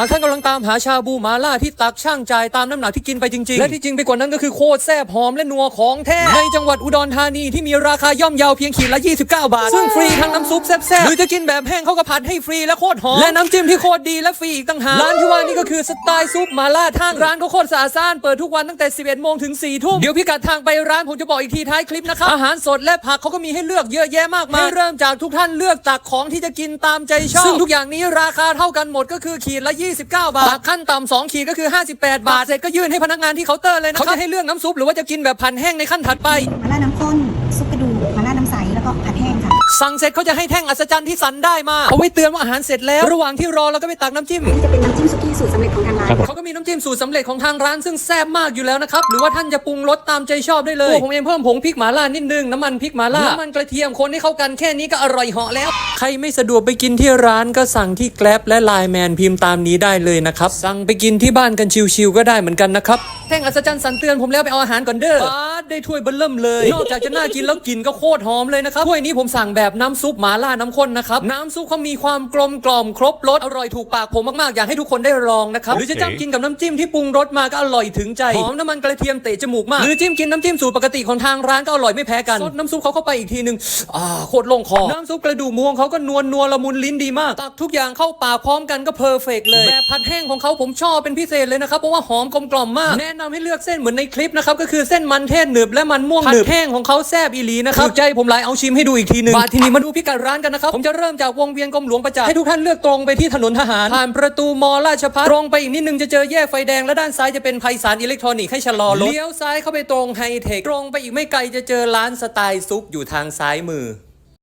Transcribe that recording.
หากท่านกำลังตามหาชาบูมาล่าที่ตักช่างจ่ายตามน้ำหนักที่กินไปจริงๆ และที่จริงไปกว่านั้นก็คือโคตรแซ่บหอมและนัวของแท้ ในจังหวัดอุดรธานีที่มีราคาย่อมเยาวเพียงขีดละ 29 บาท ซึ่งฟรีทั้งน้ำซุปแซ่บๆ หรือจะกินแบบแห้งเขาก็ผัดให้ฟรีและโคตรหอม และน้ำจิ้มที่โคตรดีและฟรีอีกต่างหาก ร้านที่ว่านี่ก็คือสไตล์ซุปมาล่าทางร้านเขาโคตรสะอาดสะอ้านเปิดทุกวันตั้งแต่ 11 โมงถึง 4 ทุ่ม เดี๋ยวพิกัดทางไปร้านผมจะบอกอีกทีท้ายคลิปนะครับอาหารสดและผักเขาก็มีให้เลือกเยอะแยะมากมายให้เริ่มจากทุกท่านเลือกตักของที่จะกินตามใจชอบซึ่งทุกอย่างนี้ราคาเท่ากันหมดก็คือขีดละ29 บาทตักขั้นต่ำ2ขีดก็คือ 58 บาท เสร็จก็ยื่นให้พนักงานที่เคาน์เตอร์เลยนะเขาจะให้เลือกน้ำซุปหรือว่าจะกินแบบพันแห้งในขั้นถัดไป มาล่าน้ำข้นซุปกระดูกมาล่าน้ำใส แล้วก็ผัดแห้งค่ะ สั่งเสร็จเขาจะให้แท่งอัศจรรย์ที่สันได้มาเอาไว้เตือนว่าอาหารเสร็จแล้ว ระหว่างที่รอเราก็ไปตักน้ำจิ้มนี่จะเป็นน้ำจิ้มซุกี้สูตรสำเร็จของทางร้านเขาก็มีน้ำจิ้มสูตรสำเร็จของทางร้านซึ่งแซ่บมากอยู่แล้วนะครับหรือว่าท่านจะปรุงรสตามใจชอบได้เลยตัวผมเองเพิ่มผงพริกหม่าล่านิดนึงน้ำมันพริกหม่าล่าน้ำมันกระเทียมคนให้เข้ากันแค่นี้ก็อร่อยเหาะแล้ว ใครไม่สะดวกไปกินที่ร้านก็สั่งที่แกลบและไลน์แมนพิมพ์ตามนี้ได้เลยนะครับสั่งไปกินที่บ้านกันชิวๆก็ได้เหมือนกันนะครับแท่งอัศจรรย์สันเตือนผมแล้วไปเอาอาหารก่อนเด้อป๊าดได้ถ้วยเบิ่มเริ่มเลย นอกจากจะน่ากินแล้วกลิ่นก็โคตรหอมเลยนะครับถ้วยนี้ผมสั่งแบบน้ำซุปหม่าล่าน้ำข้นนะครับน้ำซุปเขามีความกลมกล่อมครบรสอร่อยถูกปากผมมากๆอยากให้ทุกคนได้ลองนะครับหรือจะจ้ำกินกับน้ำจิ้มที่ปรุงรสมาก็อร่อยถึงใจหอมน้ำมันกระเทียมเตะจมูกมากหรือจิ้มกินน้ำจิ้มสูตรปกติของทางร้านก็อร่อยไม่แพ้กันซดน้ำซุปเขาเข้าไปอีกทีหนึงอ่าโคตรลงคอน้ำซุปกระดูกหมูของเขาก็นวลนัวละมุนลิ้นดีมากตักทุกอย่างเข้าปากพร้อมกันก็เพอร์เฟกเลยแบบผัดแห้งของเขาผมชอบเป็นพิเศษเลยนะครับเพราะว่าหอมกลมกล่อมมาก แนะนำให้เลือกเส้นเหมือนในคลิปนะครับก็คือเส้นมันเทศหนึบและมันม่วงหนึบผัดแห้งของเขาแซ่บอีหลีนะครับถูกใจผมหลายเอาชิมให้ดูอีกทีหนึงมาทีนี้มาดูพิกัดร้านกันนะครับ ผมจะเริ่มจากวงเวียนกรมหลวงประจักษ์ให้ทุกท่านเลือกตรงไปที่ถนนทหาร ผ่านประตูมอราชพัฒตรงไปอีกนิดนึงจะเจอแยกไฟแดงและด้านซ้ายจะเป็นไพศาลอิเล็กทรอนิกส์ให้ชะลอรถเลี้ยวซ้ายเข้าไปตรงไฮเทคตรงไปอีกไม่ไกลจะเจอร้านสไตล์ซุปอยู่ทางซ้ายมือ